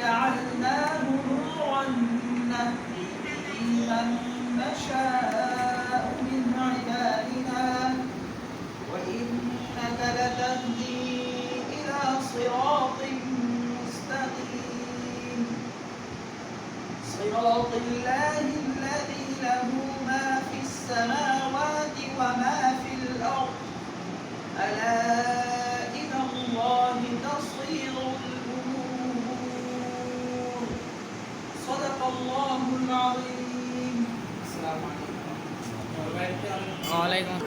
جعلناه نورا نهدي به من نشاء من عبادنا. وإنك لتهدي إلى صراط مستقيم. صراط الله ওয়ালাইকুম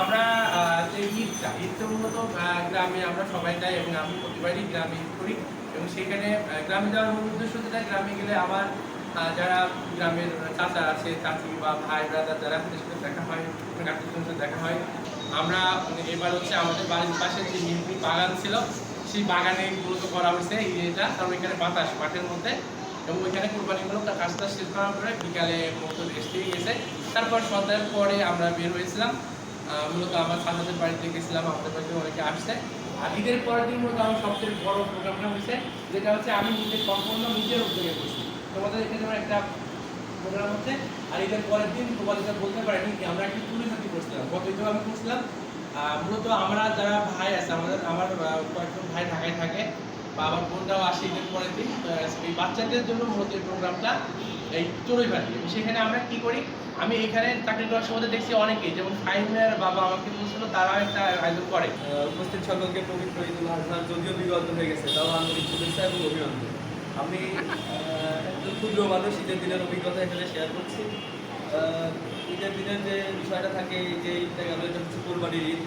আমরা যে ঈদটা ঈদটা গ্রামে আমরা সবাই যাই এবং আমি প্রতিবারই গ্রামে করি। এবং সেখানে গ্রামে যাওয়ার মূল উদ্দেশ্য যেটা গ্রামে গেলে আহ, যারা গ্রামের চাচা আছে, চাচি বা ভাই ব্রাদার যারা তাদের সাথে দেখা হয় আত্মীয়দের সাথে দেখা হয়, আমরা এবার হচ্ছে আমাদের বাড়ির পাশে যে মিষ্টি বাগান ছিল, সেই বাগানে মূলত করা হয়েছে এই এটা কারণ এখানে বাতাস, মাঠের মধ্যে। এবং ওইখানে কোরবানিমূলক তার কাজটা শেষ করার পরে বিকালে মতো দিয়ে গেছে। তারপর সন্ধ্যার পরে আমরা বের হয়েছিলাম। মূলত আমার সাজাদের বাড়িতে গেছিলাম, আমাদের বাড়িতে অনেকে আসছে। আর ঈদের পরের দিন মূলত আমার সবচেয়ে বড় প্রোগ্রামটা হয়েছে, যেটা হচ্ছে আমি নিজে সম্পূর্ণ নিজের উদ্যোগে করছি। তোমাদের এখানে যেমন একটা প্রোগ্রাম হচ্ছে, আর ঈদের পরের দিন তোমাদের বলতে পারিনি কি আমরা একটু তুলে থাকি করছিলাম ঈদেও আমি করছিলাম। মূলত আমরা যারা ভাই আছে, আমাদের, আমার কয়েকজন ভাই ঢাকায় থাকে, বা আমার বোনরাও আসে ঈদের পরের দিন এই বাচ্চাদের জন্য মূলত এই প্রোগ্রামটা এই চড়ুই ভাতি। সেখানে আমরা কি করি, আমি এখানে চাকরি করার সময় দেখছি অনেকেই, যেমন ফাইমের বাবা আমাকে বলছিল তারাও একটা আয়োজন করে। উপস্থিত সকলকে পবিত্র ঈদুল আজহার যদিও বিগত হয়ে গেছে, তাও আন্তরিক শুভেচ্ছা এবং অভিনন্দন। আমি ক্ষুদ্র মানুষ ঈদের দিনের অভিজ্ঞতা এখানে শেয়ার করছি। ঈদের দিনের যে বিষয়টা থাকে এই যে ঈদটা গেল এটা হচ্ছে কোরবানির ঈদ।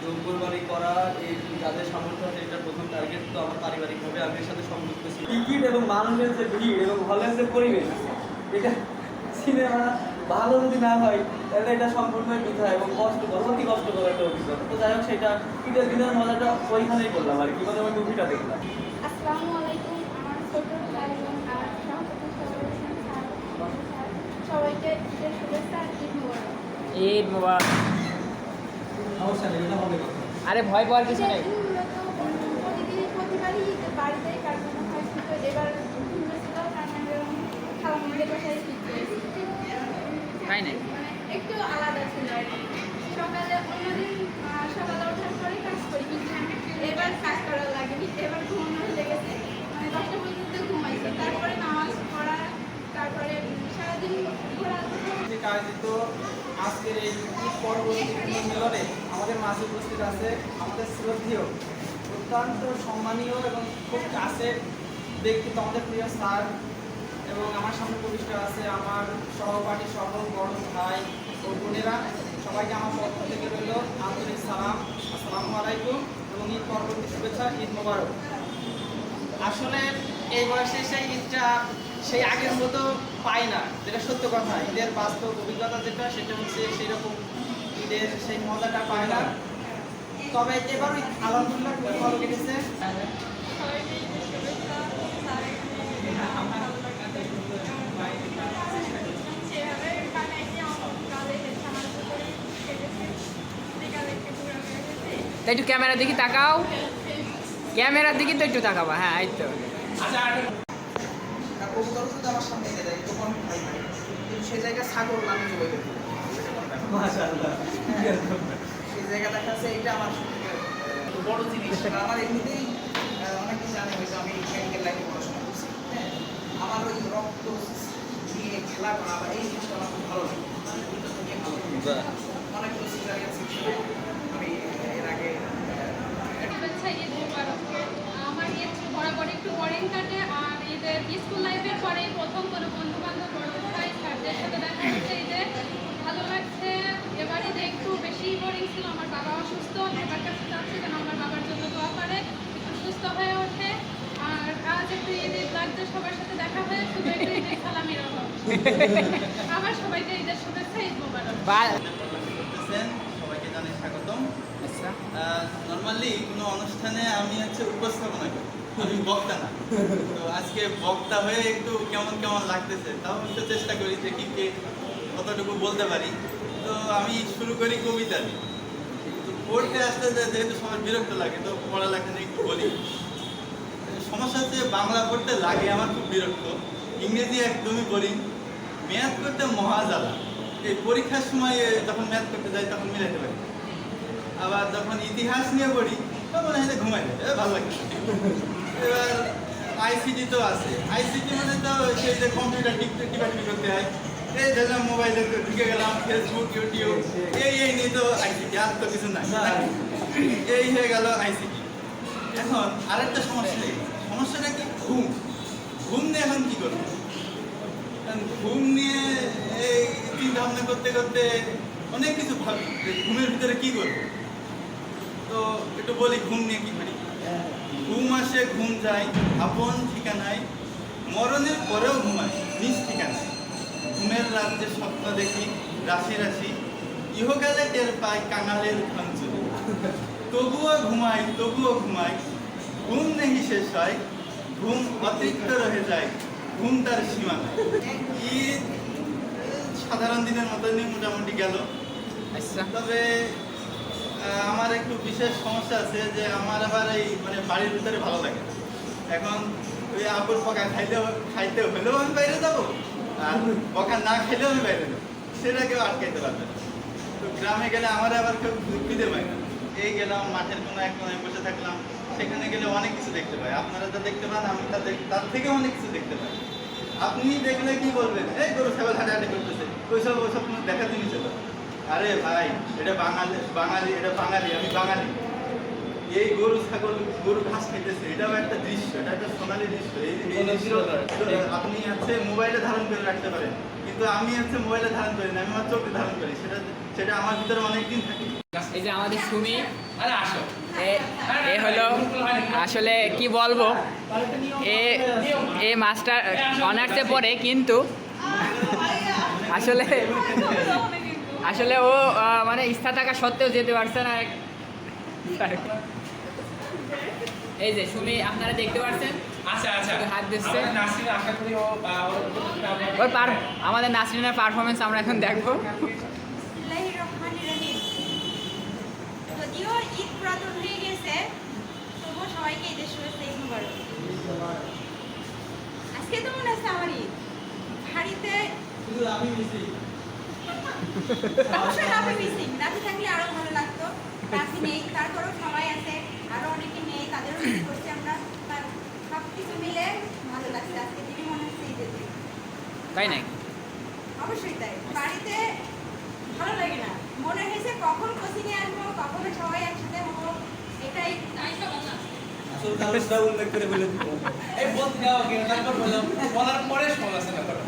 তো কোরবানি করা এই যাদের সামর্থ্য আছে এটার প্রথম টার্গেট তো আমার পারিবারিকভাবে আমি এর সাথে সংযুক্ত ছিল টিকিট এবং মানুষের যে ভিড় এবং হলের যে পরিবেশ এটা সিনেমা ভালো যদি না হয় তাহলে এটা সম্পূর্ণই বৃথা এবং কষ্টকর অতি কষ্ট কষ্টকর একটা অভিজ্ঞতা। তো যাই হোক সেটা ঈদের দিনের মজাটা ওইখানেই করলাম আর কি মানে ওই মুভিটা দেখলাম। আসসালামু আলাইকুম আমার ছোট ভাই বোন আর সহপাঠী সদস্য স্যার স্যার সবাইকে ঈদের শুভেচ্ছা আর ঈদ মোবারক ঈদ মুবারক ভয় পাওয়ার কিছু নেই। তাই নাকি মানে একটু আলাদা ছিল। সকালে অন্যদিন সকালে ওঠার পরে কাজ করি কিন্তু এবার কাজ করা লাগেনি এবার ঘুমানো লেগেছে মানে দশটা পর্যন্ত ঘুমাইছি তারপরে নামাজ পড়া তারপরে সারাদিন ঘোরা থেকে আয়োজিত আজকের এই পরবর্তী মিলনে আমাদের মাঝে উপস্থিত আছে আমাদের শ্রদ্ধেয়, অত্যন্ত সম্মানীয় এবং খুব কাছের ব্যক্তিত্ব আমাদের প্রিয় স্যার এবং আমার সামনে প্রতিষ্ঠা আছে আমার সহপাঠী সকল বড় ভাই ও বোনেরা। সবাইকে আমার পক্ষ থেকে রইল আন্তরিক সালাম, আসসালামু আলাইকুম এবং ঈদ পরবর্তী শুভেচ্ছা, ঈদ মোবারক। আসলে এই বয়সে সেই ঈদটা সেই আগের মতো পাই না যেটা সত্য কথা। ঈদের বাস্তব অভিজ্ঞতা যেটা সেটা হচ্ছে সেই রকম ঈদের সেই মজাটা পায় না। তবে এবার আলহামদুলিল্লাহ খুবই ভালো কেটেছে। একটু তাই একটু ক্যামেরার দিকে তাকাও। ক্যামেরার দিকে তো একটু তাকাবা হ্যাঁ এই তো। আচ্ছা কবুতর যদি আমার সামনে এনে দেয় তখন আমি ভয় পাই কিন্তু সেই জায়গায় ছাগল আমি জবাই মাশাআল্লাহ সেই জায়গা দেখা যাচ্ছে এটা আমার বড় জিনিস আমার এমনিতেই অনেকে জানে হয়তো আমি মেডিকেল লাইনে পড়াশোনা করছি হ্যাঁ আমার ওই রক্ত দিয়ে খেলা করা বা এই জিনিসটা আমার খুব ভালো লাগে অনেকগুলো সিজারিয়ান সেকশনে আমি এর আগে আমার ঈদ বরাবর একটু বোরিং কাটে আর স্কুল লাইফের পরে প্রথম কোনো বন্ধু বান্ধব বড় ভাই স্যারদের সাথে দেখা হচ্ছে ঈদে ভালো লাগছে। এবার ঈদে একটু বেশি বোরিং ছিল আমার বাবা অসুস্থ সবার কাছে চাচ্ছি যেন আমার বাবার জন্য দোয়া করে একটু সুস্থ হয়ে ওঠে। আর আজ একটু ঈদ ঈদ লাগছে সবার সাথে দেখা হয়ে শুধু একটু ঈদের সালামির অভাব। আবার সবাইকে ঈদের শুভেচ্ছা ঈদ মুবারক। সবাইকে জানাই স্বাগতম। আচ্ছা। নর্মালি নর্মালি কোনো অনুষ্ঠানে আমি হচ্ছে উপস্থাপনা করি। আমি বক্তা না। তো আজকে বক্তা হয়ে একটু কেমন কেমন লাগতেছে, তাও একটু চেষ্টা করি যে কি কতটুকু বলতে পারি। তো আমি শুরু করি কবিতা তো পড়তে আসতে যেহেতু সবার বিরক্ত লাগে, তো পড়ালেখা নিয়ে একটু বলি। সমস্যা হচ্ছে বাংলা পড়তে লাগে আমার খুব বিরক্ত, ইংরেজি একদমই পড়ি ম্যাথ করতে মহাজালা। এই পরীক্ষার সময় যখন ম্যাথ করতে যাই তখন মিলাইতে পারি আবার যখন ইতিহাস নিয়ে পড়ি, তখন মনে হয় ঘুমাই ভালো লাগে। আইসিটি তো আছে। আইসিটি মানে তো সেই যে কম্পিউটার টিপাটিপি করতে হয়। এই ধরলাম মোবাইলে ঢুকে গেলাম ফেসবুক ইউটিউব এই এই নিয়ে তো আইসিটি আর তো কিছু নাই। এই হয়ে গেল আইসিটি এখন আরেকটা সমস্যা সমস্যাটা কি? ঘুম। ঘুম নিয়ে এখন কি করব? ঘুম নিয়ে এই চিন্তা ভাবনা করতে করতে অনেক কিছু ভাবি ঘুমের ভিতরে কি করব? তো একটু বলি ঘুম নিয়ে কি করি? ঘুম আসে ঘুম যায় আপন ঠিকানায় মরণের পরেও ঘুমায় নিজ ঠিকানায়। ঘুমের রাজ্যে স্বপ্ন দেখি রাশি রাশি ইহকালে টের পাই কাঙালের ভাঙচুরি। তবুও ঘুমাই তবুও ঘুমাই ঘুম নেহি শেষ হয় ঘুম অতিরিক্ত রয়ে যায় ঘুম তার সীমা। ঈদ সাধারণ দিনের মতনই মোটামুটি গেল। আচ্ছা। তবে আমার একটু বিশেষ সমস্যা আছে যে আমার আবার এই মানে বাড়ির ভিতরে ভালো লাগে এখন ওই আপুর পকা খাইতে খাইতে হলেও আমি বাইরে যাব, আর পকা না খেলেও আমি বাইরে যাব। সেটা কেউ আটকাইতে পারবে না। তো গ্রামে গেলে আমার আবার কেউ দিতে পায় না। এই গেলাম, মাঠের কোনো এক কোনায় বসে থাকলাম, সেখানে গেলে অনেক কিছু দেখতে পাই। আপনারা যা দেখতে পান, আমি তা তার থেকে অনেক কিছু দেখতে পাই। আপনি দেখলে কি বলবেন? এই গরু ছাগল হাঁটাহাঁটি করতেছে, ওইসব ওইসব কোনো দেখা জিনিস হলো আরে ভাই এটা বাঙালি বাঙালি এটা বাঙালি আমি বাঙালি। এই গরু ছাগল গরু ঘাস খেতেছে এটাও একটা দৃশ্য এটা একটা সোনালি দৃশ্য। এই আপনি হচ্ছে মোবাইলে ধারণ করে রাখতে পারেন কিন্তু আমি হচ্ছে মোবাইলে ধারণ করি না আমি আমার চোখে ধারণ করি সেটা সেটা আমার ভিতরে অনেকদিন থাকে। এই যে আমাদের সুমি আরে আসো। এ- এ হলো আসলে কি বলব এ এ মাস্টার অনার্সে পড়ে কিন্তু আসলে আসলে ও মানে ইচ্ছা থাকা সত্ত্বেও যেতে পারছে না। এক- এই যে সুমি আপনারা দেখতে পাচ্ছেন আচ্ছা আচ্ছা। হাত দিচ্ছে। আমাদের ওর পার নাসরিনের পারফরমেন্স আমরা এখন দেখব। বিসমিল্লাহির রহমানির রহিম। যদিও ঈদ পুরাতন হয়ে গেছে তবুও সবাইকে ঈদের শুভেচ্ছা ঈদ মুবারক। আজকে তো মনে আছে আমার ঈদ। বাড়িতে আমি মিশি অবশ্যই রাফি মিসিং। রাফি থাকলে আরও ভালো লাগতো। রাফি নেই তারপরেও সবাই আছে আরও অনেকে নেই তাদেরও মিস করছি আমরা। সব কিছু মিলে ভালো লাগছে আজকে দিনই মনে হচ্ছে ঈদের তাই নাই অবশ্যই তাই। বাড়িতে ভালো লাগে না। মনে হয়েছে কখন কোচিংয়ে আসব কখন সবাই একসাথে হব এটাই তাই আছে আসল কারণটা উল্লেখ করে বলে দিব। এই বলতে যাও কেন তারপর বললাম। বলার পরে সমালোচনা করো।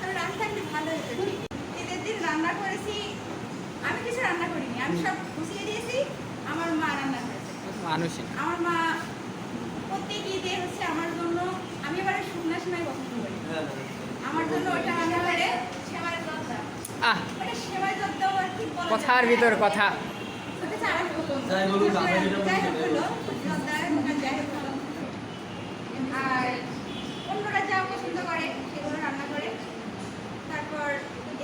তবে রান্না থাকলে ভালো হতো রান্না করেছি আমি কিছু রান্না করিনি আমি সব গুছিয়ে দিয়েছি আমার মা রান্না করেছে। মানুষই। আমার মা প্রত্যেক ঈদে হচ্ছে আমার জন্য আমি এবারে শুকনা সেমাই পছন্দ করি। হ্যাঁ আমার জন্য ওটা রান্না করে সেমাই জর্দা আহ। ওটা সেমাই জর্দা আর কি? কথার ভিতর কথা। ওটা ছাড়া হতো যাই বলুক, যাই হোক জর্দা, ওটা যাই হোক আর অন্যরা যা পছন্দ করে সেগুলো রান্না করে। তারপর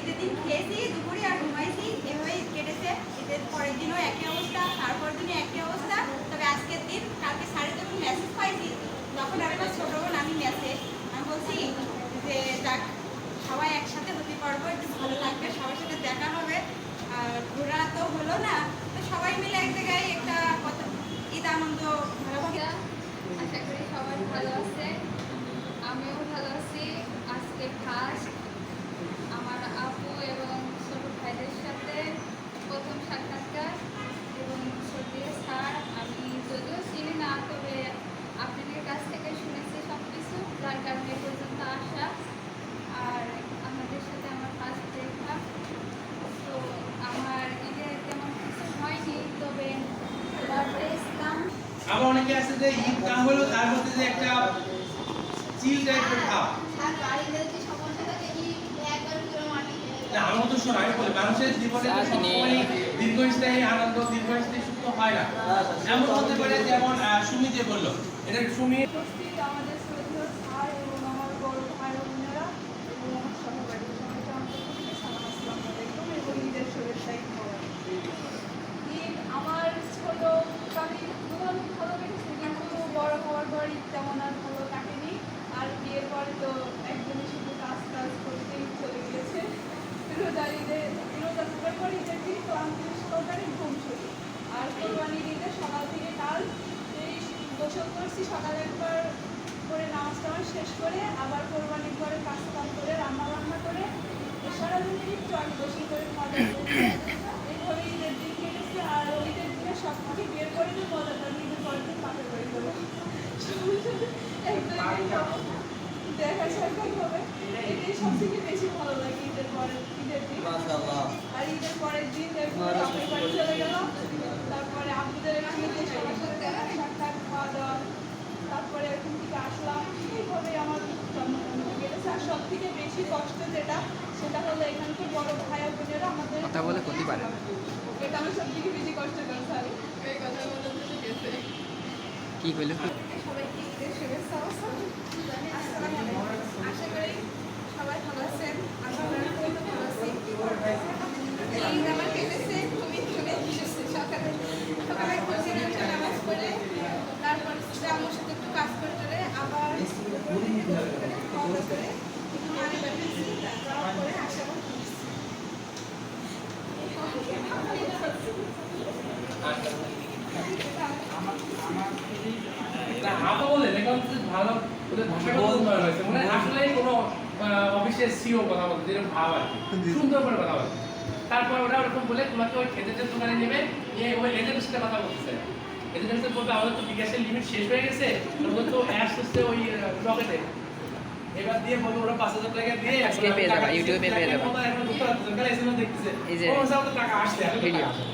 ঈদের দিন খেয়েছি, দুপুরে আর ঘুমাইছি, এভাবেই কেটেছে। ঈদের পরের দিনও একই অবস্থা তারপর দিনও একই অবস্থা। তবে আজকের দিন কালকে সাড়ে যখন মেসেজ পাইছি। তখন আর আমার ছোটো বোন, আমি মেসেজ আমি বলছি যে, যাক, সবাই একসাথে হতে পারব, একটু ভালো লাগবে, সবার সাথে দেখা হবে। আর ঘোরা তো হলো না তো সবাই মিলে এক জায়গায় একটা কত ঈদ আনন্দ ভাগাভাগি আশা করি সবাই ভালো আছে আমিও ভালো আছি আজকে ফার্স্ট আমার আপু এবং ছোট ভাইদের সাথে প্রথম সাক্ষাৎকার এবং সত্যি স্যার আমি যদিও চিনি না তবে আপনাদের কাছ থেকে শুনেছি সব কিছু যার কারণে এ পর্যন্ত আসা আর আপনাদের সাথে আমার ফার্স্ট দেখা তো আমার ঈদে তেমন কিছু হয়নি তবে বার্থডে ইসলাম আবার অনেকে আছে যে ঈদ না হলেও তার মধ্যে যে একটা চিল টাইপের ভাব না আমার তো শোনো আমি বলি মানুষের জীবনে দীর্ঘস্থায়ী আনন্দ দীর্ঘস্থায়ী সুখ হয় না। এমন হতে পারে যেমন আহ, সুমি যে বলল এটা সুমি উপস্থিত আমাদের শ্রদ্ধেয় স্যার এবং আমার বড় ভাই ও বোনেরা এবং আমার সহপাঠী সবাইকে আন্তরিক সালাম আসসালামু আলাইকুম এবং ঈদের শুভেচ্ছা ঈদ মোবারক। ঈদ আমার ছোট আমি প্রথম ভালো কেটেছে কিন্তু বড় হওয়ার পর ঈদ তেমন আর ভালো কাটেনি আর বিয়ের পরে তো একদমই শুধু কাজ কাজ করতেই চলে গিয়েছে রোজার ঈদে রোজা থাকার পর ঈদের দিন ক্লান্তি সহকারে ঘুম শুরু আর কোরবানির ঈদে সকাল থেকে কাল এই গোসল করছি সকালে একবার করে নামাজ টামাজ শেষ করে আবার কোরবানির পরে কাজ কাম করে রান্না বান্না করে সারাদিনের একটু আমি গোসল করে মজা করেছি এইভাবে ঈদের দিন কেটেছে আর ওই ঈদের দিনে সব থেকে বের করে মজাটা পরের দিন পাপের বাড়ি করে একদমই দেখা সাক্ষাৎ হবে। এটাই সব থেকে বেশি ভালো লাগে ঈদের পরের ঈদের দিন। আর ঈদের পরের দিন চলে তারপরে আপুদের সঙ্গে সবার সাথে দেখা খাওয়া দাওয়া তারপরে ওখান থেকে আসলাম। এইভাবে আমার জন্মদিন কেটেছে আর সব থেকে বেশি কষ্ট যেটা সেটা হলো এখানকার বড় ভাই বোনেরা আমাদের কথা বলে ক্ষতি পারে। এটা আমার সব থেকে বেশি কষ্ট করছে আমি এই কথা বলে গেছে। কি কইলো? সবাইকে। আশা করি সবাই ভালো আছেন। আমরা ভালো আছি। এই আমার কেটেছে খুবই খুবই খুশি সকালে সকালে তারপর সাথে একটু কাজ করে টরে আবার খাওয়া দাওয়া করে একটু মানে বেড়েছি যাওয়ার পরে ভালো মানে আসলে কোনো অফিসের সিও কথা বলতে যেরকম ভাব আর সুন্দর করে কথা বলতে তারপর ওরা ওরকম বলে তোমাকে ওই খেতের দোকানে নেবে এই ওই এজেন্টের সাথে কথা বলতেছে এজেন্টের বলবে আমাদের তো বিকাশের লিমিট শেষ হয়ে গেছে ওদের তো অ্যাডস হচ্ছে ওই রকেটে এবার দিয়ে বলব ওরা পাঁচ হাজার টাকা দিয়ে আজকে পেয়ে যাবা, YouTube পেয়ে যাবা। এখন ঢুকতে পারতেছে এসএমএস দেখতেছে এই যে- ও বলছে টাকা আসছে ভিডিও। টাকা আসে।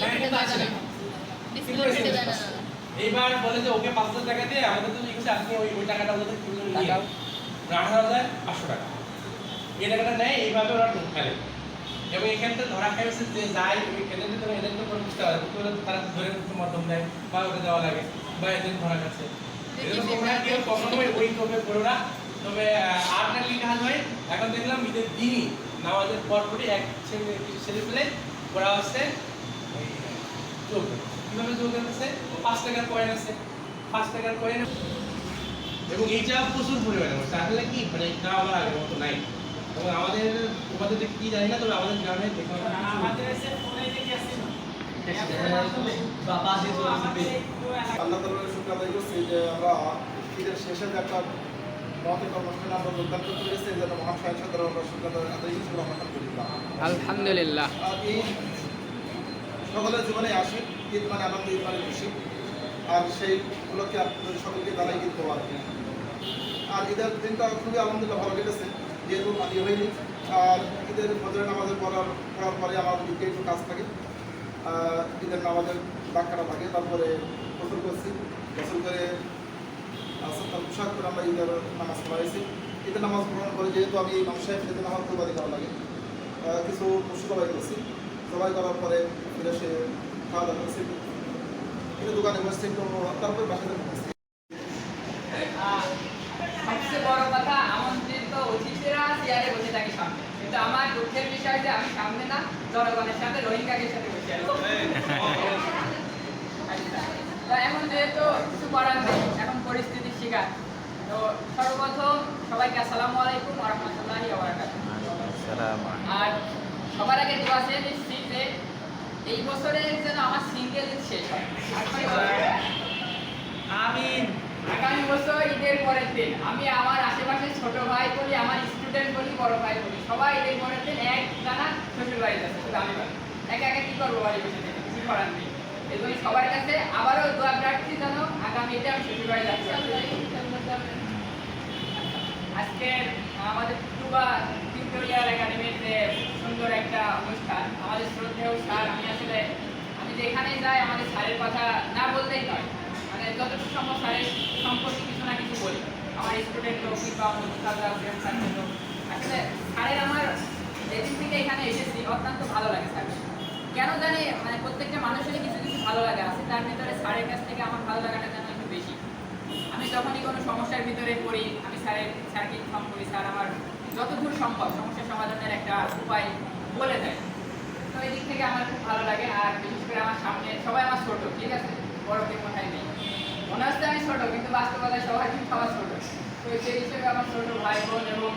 হ্যাঁ। এইবার বলে যে ওকে পাঁচ হাজার টাকা দিয়ে আমাদের তো জিজ্ঞেস আপনি ওই ওই টাকাটা ওদের থেকে নিয়ে? আঠারো হাজার পাঁচশো টাকা এই টাকাটা নেয় এইভাবে ওরা ঢুক খেলে এবং এখানে ধরা খাইছে যে যায় এজেন্টে তো করে বুঝতে পারে বুঝতে পারলে তারা ধরে কিছু মাধ্যম দেয় বা ওটা দেওয়া লাগে বা এজেন্ট ধরা এরকম তোমরা কেউ কখনোই ওই তবে করো না। তবে একটা কি কাজ হয় এখন দেখলাম ঈদের দিনই নামাজের পরপরই এক ছেলে কিছু ছেলে পেলে ওরা হচ্ছে যোগ। কীভাবে যোগ আছে পাঁচ টাকার কয়েন আছে। পাঁচ টাকার কয়েন এবং এইটা প্রচুর পরিমাণে হচ্ছে আসলে কি মানে এটা আমার আগের মতো নাই? এবং আমাদের তোমাদের দিকে কি জানি না তবে আমাদের গ্রামে শেষে একটা আলহামদুলিল্লাহ। সকলের জীবনে আসে ঈদ মানে আনন্দ ঈদ মানে খুশি। আর সেই উপলক্ষে আপনাদের সকলকে জানাই ঈদ মোবারক। আর ঈদের দিনটা খুবই আলহামদুলিল্লাহ ভালো কেটেছে। যেহেতু মানি হয়নি, আর ঈদের ফজরের নামাজের পড়ার পড়ার পরে আমার দিকে একটু কাজ থাকে ঈদের নামাজের ডাক্তারা থাকে, তারপরে গোসল করছি গোসল করে পোশাক করে আমরা ঈদের নামাজ পড়াইছি ঈদের নামাজ পড়ানোর পরে যেহেতু আমি সাহেব, ঈদের নামাজ কোরবানি করা লাগে। কিছু পশু জবাই করছি। জবাই করার পরে ফিরে সে খাওয়া দাওয়া করছি। একটু দোকানে বসছি, একটু তারপরে বাসাতে বসছি আহ, সবচেয়ে বড় কথা আমন্ত্রিত অতিথিরা চেয়ারে বসে থাকে সামনে কিন্তু আমার দুঃখের বিষয় যে আমি সামনে না জনগণের সাথে রোহিঙ্গাদের সাথে বসে আছি। তো এখন যেহেতু কিছু করার নেই এখন পরিস্থিতির শিকার। তো সর্বপ্রথম সবাইকে আসসালামু আলাইকুম রহমতুল্লাহি আর সবার আগে দোয়া নিচ্ছি যে এই বছরে যেন আমার সিঙ্গেল ঈদ শেষ হয়। আমিন। আগামী বছর ঈদের পরের দিন আমি আমার আশেপাশে ছোট ভাই বলি আমার স্টুডেন্ট বলি, বড় ভাই বলি, সবাই এই পরের দিন এক জানা শ্বশুর বাড়ি যাচ্ছে, শুধু আমি একা একা কি করব বাড়ি বসে কিছু করার নেই। এই সবার কাছে আবারও দোয়া প্রার্থী যেন আগামী ঈদে আমি শ্বশুর বাড়ি যাচ্ছি। আজকে আমাদের টুবা টিউটোরিয়াল একাডেমির যে সুন্দর একটা অনুষ্ঠান। আমাদের শ্রদ্ধেয় স্যার, আমি আসলে, আমি যেখানেই যাই, আমাদের স্যারের কথা না বলতেই নয়। মানে যতটুকু সম্ভব স্যারের সম্পর্কে কিছু না কিছু বলি। আমার স্টুডেন্ট হোক কিংবা আসলে স্যারের আমার যেদিন থেকে এখানে এসেছি অত্যন্ত ভালো লাগে স্যার কেন জানি মানে প্রত্যেকটা মানুষেরই কিছু কিছু ভালো লাগা আছে তার ভিতরে স্যারের কাছ থেকে আমার ভালো লাগাটা যেন একটু বেশি আমি যখনই কোনো সমস্যার ভিতরে পড়ি আমি স্যারের স্যারকে ইনফর্ম করি স্যার আমার যতদূর সম্ভব সমস্যা সমাধানের একটা উপায় বলে দেয় তো এই দিক থেকে আমার খুব ভালো লাগে, আর বিশেষ করে আমার সামনে সবাই আমার ছোট, ঠিক আছে? বড় কেউ কোথায় নেই। হচ্ছে আমি ছোট, কিন্তু বাস্তবতায় সবাই কিন্তু আমার ছোট। তো সেই হিসেবে আমার ছোট ভাই বোন এবং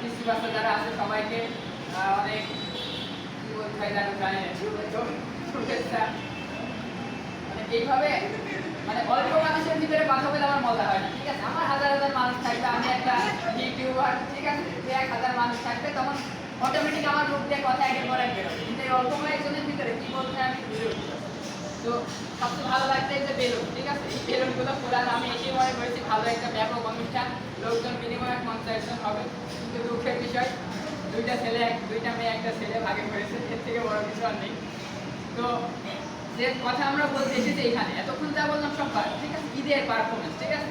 কৃষি বাচ্চা যারা আছে সবাইকে অনেক কি বলতে হয় জানো জানি মানে এইভাবে মানে অল্প মানুষের ভিতরে কথা বলে আমার মজা হয় ঠিক আছে? আমার হাজার হাজার মানুষ থাকবে, আমি একটা ইউটিউবার, ঠিক আছে? এক হাজার মানুষ থাকবে, তখন অটোমেটিক আমার মুখ দিয়ে কথা একের পর বেরোবে। কিন্তু এই অল্প কয়েকজনের ভিতরে কি বলতে আমি বুঝে। তো সবচেয়ে ভালো লাগছে যে বেলুন, ঠিক আছে? এই বেলুনগুলো ফোলান আমি এসে মনে করেছি, ভালো একটা ব্যাপক অনুষ্ঠান। লোকজন বিনিময়ে কনসার্টেশন হবে। কিন্তু দুঃখের বিষয়, দুইটা ছেলে এক, দুইটা মেয়ে, একটা ছেলে ভাগে পড়েছে এর থেকে বড় কিছু আর নেই। তো যে কথা আমরা বলতে এসেছি এখানে, এতক্ষণ যা বললাম সব ঠিক আছে? ঈদের পারফরমেন্স ঠিক আছে?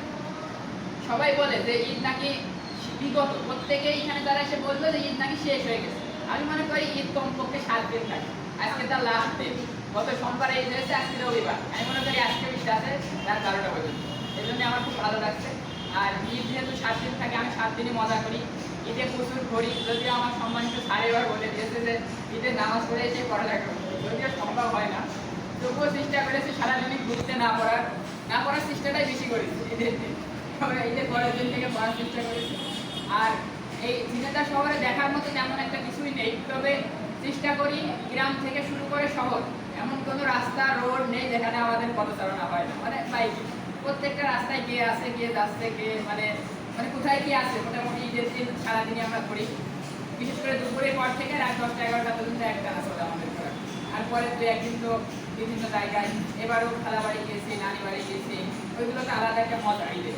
সবাই বলে যে ঈদ নাকি বিগত প্রত্যেকে এখানে যারা এসে বলল যে ঈদ নাকি শেষ হয়ে গেছে। আমি মনে করি ঈদ কমপক্ষে সাত দিন থাকে। আজকে তার লাস্ট দিন গত সোমবার ঈদ হয়েছে আজকে রবিবার। আমি মনে করি আজকে ঈদ আছে রাত বারোটা পর্যন্ত এই জন্য আমার খুব ভালো লাগছে। আর ঈদ যেহেতু সাত দিন থাকে, আমি সাত দিনই মজা করি। ঈদে প্রচুর করি যদিও আমার সম্মানিত সাড়ে এবার বলে দিয়েছে যে ঈদের নামাজ পড়ে এসে পড়ালেখা যদিও সম্ভব হয় না। তবুও চেষ্টা করেছি সারাদিনই ঘুরতে না পড়ার। না পড়ার চেষ্টাটাই বেশি করেছি ঈদের দিন। তবে ঈদের পরের দিন থেকে পড়ার চেষ্টা করেছি। আর এই ঝিনেদা শহরে দেখার মতো তেমন একটা কিছুই নেই। তবে চেষ্টা করি গ্রাম থেকে শুরু করে শহর এমন কোনো রাস্তা, রোড নেই যেখানে আমাদের পদচারণা হয় না। মানে বাইক প্রত্যেকটা রাস্তায় কে আছে, কে যাচ্ছে, কে মানে মানে কোথায় কি আছে, মোটামুটি ঈদের দিন, সারাদিনই আমরা করি। বিশেষ করে দুপুরের পর থেকে রাত দশটা, এগারোটা পর্যন্ত একটা চলে আমাদের ঘোরা। আর পরে দু একদিন তো বিভিন্ন জায়গায়, এবারও খালা বাড়ি গিয়েছি, নানি বাড়ি গিয়েছি, ওইগুলো তো আলাদা একটা মজা ঈদের।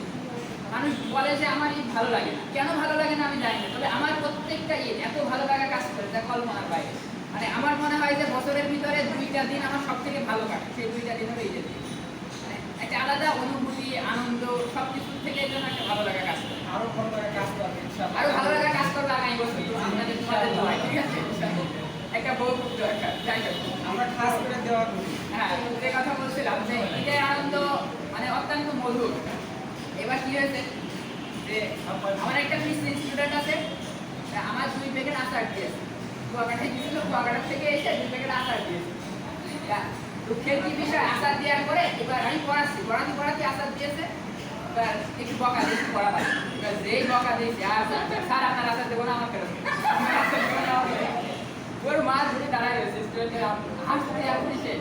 মানুষ বলে যে আমার ঈদ ভালো লাগে না। কেন ভালো লাগে না আমি জানি না, তবে আমার প্রত্যেকটা ঈদ এত ভালো লাগা কাজ করে, যা কল্পনার বাইরে। মানে আমার মনে হয় যে বছরের ভিতরে দুইটা দিন আমার সব থেকে ভালো কাটে সেই দুইটা দিন হলো ঈদের দিন। মানে একটা আলাদা অনুভূতি আনন্দ সব কিছুর থেকে এই জন্য একটা ভালো লাগা কাজ করে। আরও ভালো করে কাজ করবে আরও ভালো লাগা কাজ করবে আগামী বছর আপনাদের তোমাদের দোয়ায়, ঠিক আছে? একটা বউ খুব দরকার যাই হোক। আমরা খাস করে দেওয়া করি। হ্যাঁ যে কথা বলছিলাম যে ঈদের আনন্দ মানে অত্যন্ত মধুর। এবার কি হয়েছে? যে আমার একটা মিস স্টুডেন্ট আছে আমার দুই প্যাকেট আচার দিয়েছে দুঃখের কি বিষয়? আচার দেওয়ার পরে এবার আমি পড়াচ্ছি, পড়াতে পড়াতে আচার দিয়েছে। এবার একটু বকা দিয়েছি পড়া যেই বকা দিয়েছি, আর স্যার, আপনার আচার দেবো না, আমার। ওর মা ধরে দাঁড়ায় রয়েছে হাসতে সে।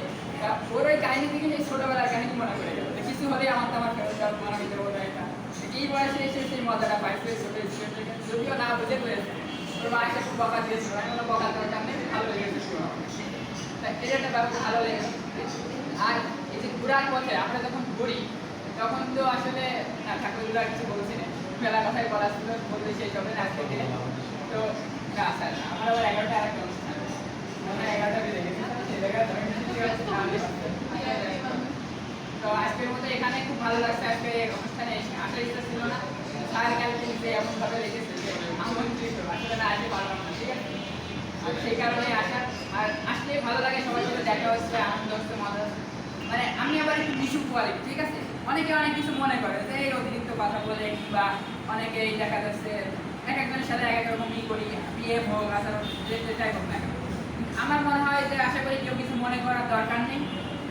ওর ওই কাহিনী থেকে এই ছোটবেলার কাহিনী মনে করে গেল। কিছু হলে আমার তো আমার ফেরত দেওয়ার মনে হইতে একটা এই বয়সে এসে সেই মজাটা পাইছে ছোট স্টুডেন্টকে যদিও না বুঝে খুব বকা পথে আমরা যখন ঘুরি তখন তো আসলে না ঠাকুরগুলো বলতে সেই সবে আজকে তো না স্যার এগারোটা আর একটা অনুষ্ঠান আমরা এগারোটা বেজে গেছি তো আজকের মতো এখানে খুব ভালো লাগছে, আজকে অনুষ্ঠানে আসার ইচ্ছা ছিল না। মানে আমি আবার একটু মিশুক কোয়ালিটি ঠিক আছে অনেকে অনেক কিছু মনে করে যে এই অতিরিক্ত কথা বলে কিংবা অনেকে এই দেখা যাচ্ছে এক একজনের সাথে এক এক রকম ই করি বিয়ে হোক আচরণ যেটাই হোক না আমার মনে হয় যে আশা করি কেউ কিছু মনে করার দরকার নেই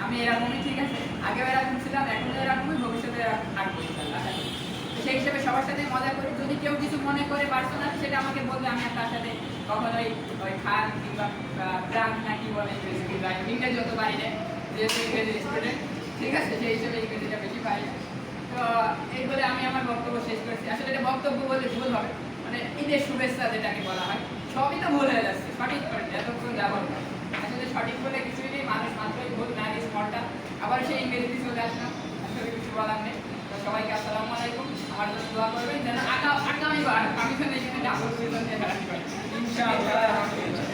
আমি এরকমই ঠিক আছে আগেও এরকম ছিলাম এখনও এরকমই, ভবিষ্যতে থাকব আশা করি। সেই হিসেবে সবার সাথে মজা করি। যদি কেউ কিছু মনে করে পার্সোনাল সেটা আমাকে বলবে, আমি তার সাথে কখনোই ওই খান কিংবা প্রাণ না কি বলে ইংরেজি যত পারি না, যেহেতু ইংরেজি স্টুডেন্ট ঠিক আছে? সেই হিসেবে ইংরেজিটা বেশি পাই তো, এই বলে আমি আমার বক্তব্য শেষ করেছি। আসলে এটা বক্তব্য বলে ভুল হবে। মানে ঈদের শুভেচ্ছা যেটাকে বলা হয়, সবই তো ভুল হয়ে যাচ্ছে, সঠিক করে এতক্ষণ যা বলব আসলে সঠিক বলে কিছুই নেই, মানুষ মাত্রই ভুল, না স্মরটা আবার সেই ইংরেজিতে চলে আসলাম, আসলে কিছু বলার নেই। সবাইকে আসসালামু আলাইকুম। আমার জন্য দোয়া করবেন, যেন আগা- আগামীবার আমি যেন এখানে ডাবল ইনশাআল্লাহ।